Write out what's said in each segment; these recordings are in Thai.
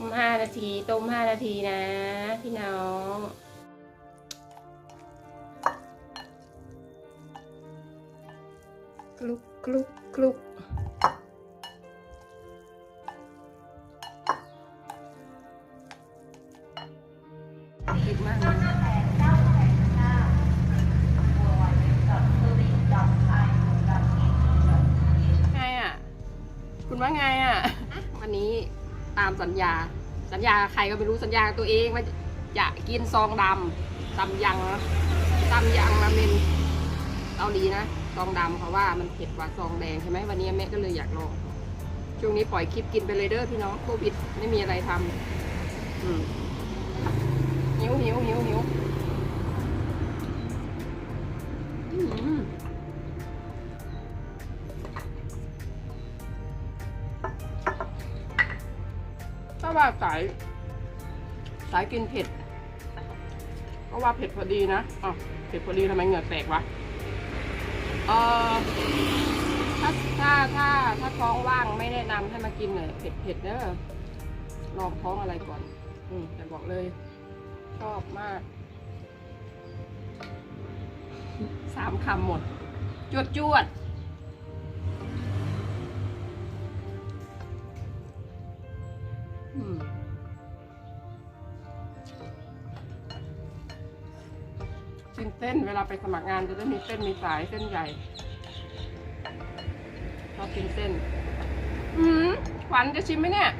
มห้านาที ต้มห้านาทีนะ พี่น้อง คลุกคลุกคลุกติดมากเลยไงอะ คุณว่าไงอะ วันนี้ ตามสัญญา สัญญาใครก็ไม่รู้สัญญาตัวเองว่าจะกินซองดำตำยังนะตำยังราเมนเกาหลีนะซองดำเพราะว่ามันเผ็ดกว่าซองแดงใช่ไหมวันนี้แม่ก็เลยอยากลองช่วงนี้ปล่อยคลิปกินไปเลยเด้อพี่น้องโควิดไม่มีอะไรทำอืมหิวหิวหิวาว่าสายสายกินเผ็ดก็ว่าเผ็ดพอดีนะอ๋อเผ็ดพอดีทำไมเหงื่อแตกวะเออถ้าถ้าถ้าถ้าท้องว่างไม่แนะนำให้มากินเลยเผ็ดเผ็ดเด้อลองท้องอะไรก่อน อืมแต่บอกเลย ชอบมากสามคำหมด จวดจวด ๆอืมกินเส้นเวลาไปสมัครงานจะได้มีเส้นมีสายเส้นใหญ่ชอบกินเส้น อืมขวัญจะชิมไหมเนี่ย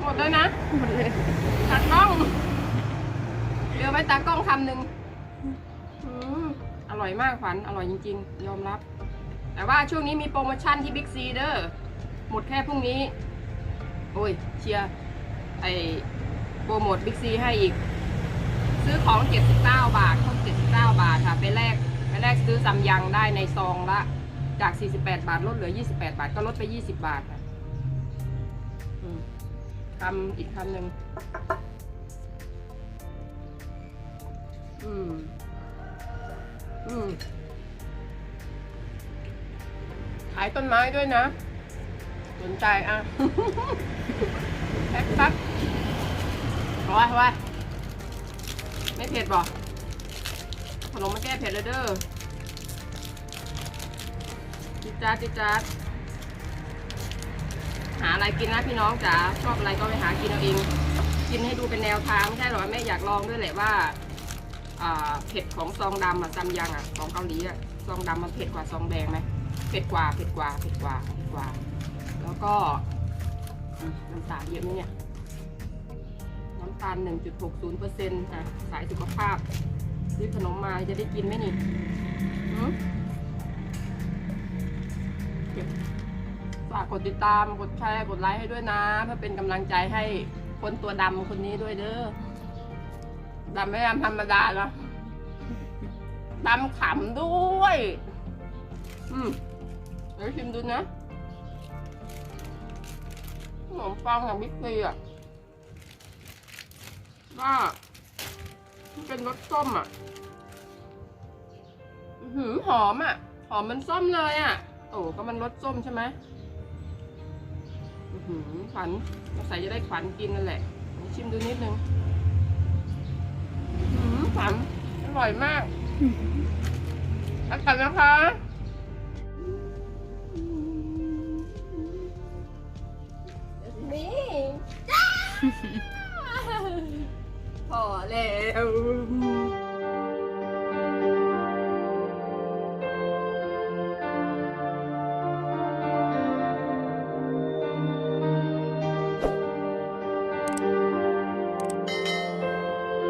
หมดเลยนะหมดเลยตากล้องเดี๋ยวไปตากล้องคำหนึ่งอืมอร่อยมากขวัญอร่อยจริง ๆ ยอมรับ แต่ว่าช่วงนี้มีโปรโมชั่นที่บิ๊กซีเด้อหมดแค่พรุ่งนี้ โอ้ยเชียร์ไอโปรโมทบิ๊กซีให้อีก ซื้อของ 79 บาทเขา79 บาทค่ะ ไปแลกไปแลกซื้อซัมยังได้ในซองละจาก 48 บาทลดเหลือ 28 บาทก็ลดไป 20 บาทค่ะคำอีกคำหนึ่งอืม อืม ขายต้นไม้ด้วยนะ สนใจอะแพ็คปั๊บเอาไว้เอาไว้ไม่เผ็ดบอกขนมมาแก้เผ็ดเลยเด้อจิจาจิจาหาอะไรกินนะพี่น้องจ๋าชอบอะไรก็ไปหากินเอาเอง กินให้ดูเป็นแนวทางไม่ใช่หรอแม่อยากลองด้วยแหละว่าอ่าเผ็ดของซองดำอะซัมยังอะของเกาหลีอะซองดำมันเผ็ดกว่าซองแดงไหมเผ็ดกว่าเผ็ดกว่าเผ็ดกว่าเผ็ดกว่า แล้วก็น้ำตาลเยอะไหมเนี่ยน้ำตาล 1.60เปอร์เซ็นต์อะสายสุขภาพซื้อขนมมาจะได้กินไหมนี่หืมฝากกดติดตามกดแชร์กดไลค์ให้ด้วยนะเพื่อเป็นกำลังใจให้คนตัวดำคนนี้ด้วยเด้อดำไม่ดำธรรมดาเนอะดำขำด้วย อืมเดี๋ยวชิมดูนะ มปังของบิ๊กซีอะว่ามันเป็นรสส้มอะอื้อหือหอมอะ หอมมันส้มเลยอะ โอ้ก็มันรสส้มใช่ไหมอือหือขวัญสงสัยจะได้ขวัญกินนั่นแหละลองชิมดูนิดนึงอืมขวัญอร่อยมากอร่อยนะคะ แล้ว